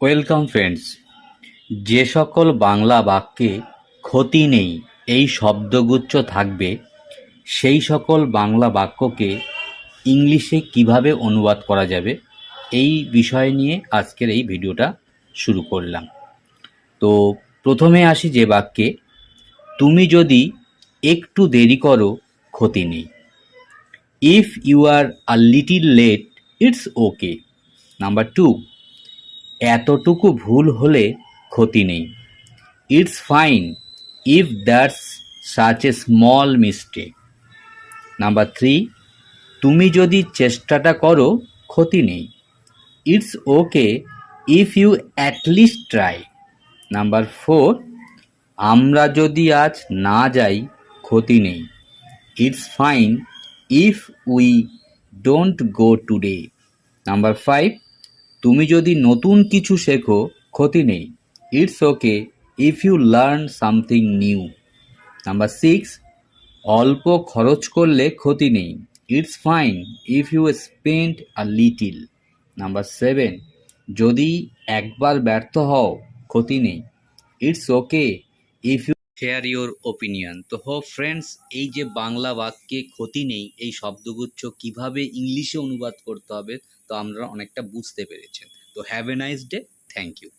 Welcome friends যে সকল বাংলা বাক্যে ক্ষতি নেই, এই শব্দগুচ্ছ থাকবে, সেই সকল বাংলা বাক্যকে ইংলিশে কীভাবে অনুবাদ করা যাবে, এই বিষয় নিয়ে আজকের এই ভিডিওটা শুরু করলাম। তো প্রথমে আসি যে বাক্যে, তুমি যদি একটু দেরি করো, ক্ষতি নেই। If you are a little late it's okay number two এতটুকু ভুল হলে ক্ষতি নেই। It's fine if that's such a small mistake number three তুমি যদি চেষ্টাটা করো, ক্ষতি নেই। It's okay if you at least try number four আমরা যদি আজ না যাই, ক্ষতি নেই। It's fine if we don't go today number five তুমি যদি নতুন কিছু শেখো, ক্ষতি নেই। It's okay if you learn something new number six অল্প খরচ করলে ক্ষতি নেই। It's fine if you spend a little number seven যদি একবার ব্যর্থ হও, ক্ষতি নেই। It's okay if you share your opinion তো হো ফ্রেন্ডস, এই যে বাংলা বাক্যে ক্ষতি নেই, এই শব্দগুচ্ছ কীভাবে ইংলিশে অনুবাদ করতে হবে, তো আমরা অনেকটা বুঝতে পেরেছেন। তো have a nice day, thank you.